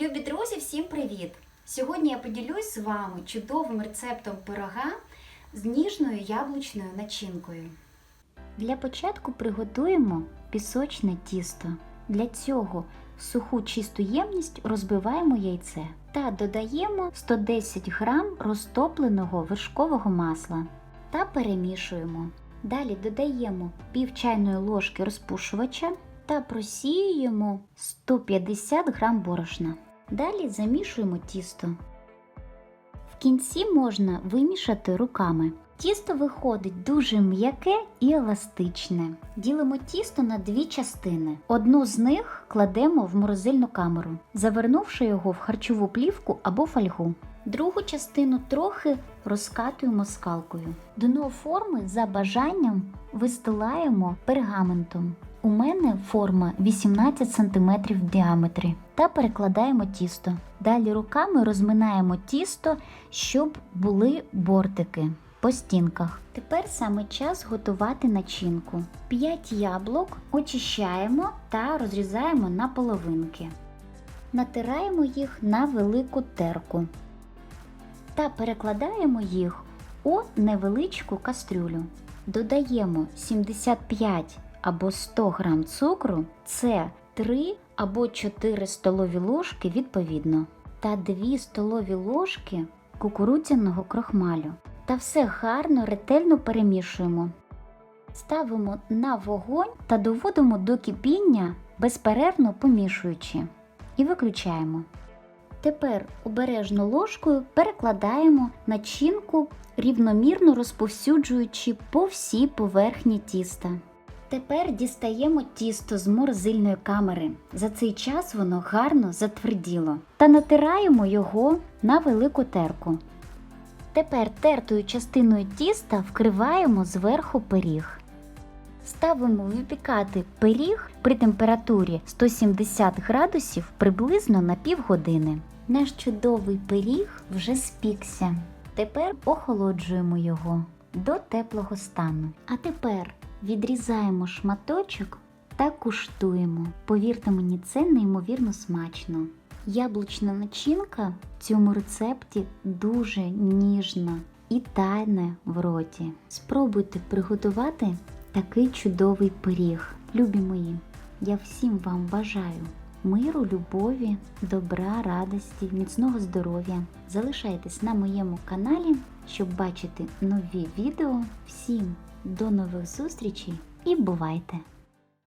Любі друзі, всім привіт! Сьогодні я поділюсь з вами чудовим рецептом пирога з ніжною яблучною начинкою. Для початку приготуємо пісочне тісто. Для цього суху чисту ємність розбиваємо яйце та додаємо 110 г розтопленого вершкового масла та перемішуємо. Далі додаємо пів чайної ложки розпушувача та просіюємо 150 г борошна. Далі замішуємо тісто. В кінці можна вимішати руками. Тісто виходить дуже м'яке і еластичне. Ділимо тісто на дві частини. Одну з них кладемо в морозильну камеру, завернувши його в харчову плівку або фольгу. Другу частину трохи розкатуємо скалкою. Дно форми за бажанням вистилаємо пергаментом. У мене форма 18 см в діаметрі та перекладаємо тісто. Далі руками розминаємо тісто, щоб були бортики по стінках. Тепер саме час готувати начинку. 5 яблук очищаємо та розрізаємо на половинки. Натираємо їх на велику терку та перекладаємо їх у невеличку кастрюлю. Додаємо 75 або 100 г цукру, це 3 або 4 столові ложки відповідно, та 2 столові ложки кукурудзяного крохмалю. Та все гарно ретельно перемішуємо. Ставимо на вогонь та доводимо до кипіння, безперервно помішуючи. І виключаємо. Тепер обережно ложкою перекладаємо начинку, рівномірно розповсюджуючи по всій поверхні тіста. Тепер дістаємо тісто з морозильної камери. За цей час воно гарно затверділо та натираємо його на велику терку. Тепер тертою частиною тіста вкриваємо зверху пиріг. Ставимо випікати пиріг при температурі 170 градусів приблизно на півгодини. Наш чудовий пиріг вже спікся. Тепер охолоджуємо його до теплого стану. А тепер відрізаємо шматочок та куштуємо. Повірте мені, це неймовірно смачно. Яблучна начинка в цьому рецепті дуже ніжна і тайне в роті. Спробуйте приготувати такий чудовий пиріг. Любі мої, я всім вам бажаю миру, любові, добра, радості, міцного здоров'я. Залишайтесь на моєму каналі, щоб бачити нові відео. Всім до нових зустрічей і бувайте!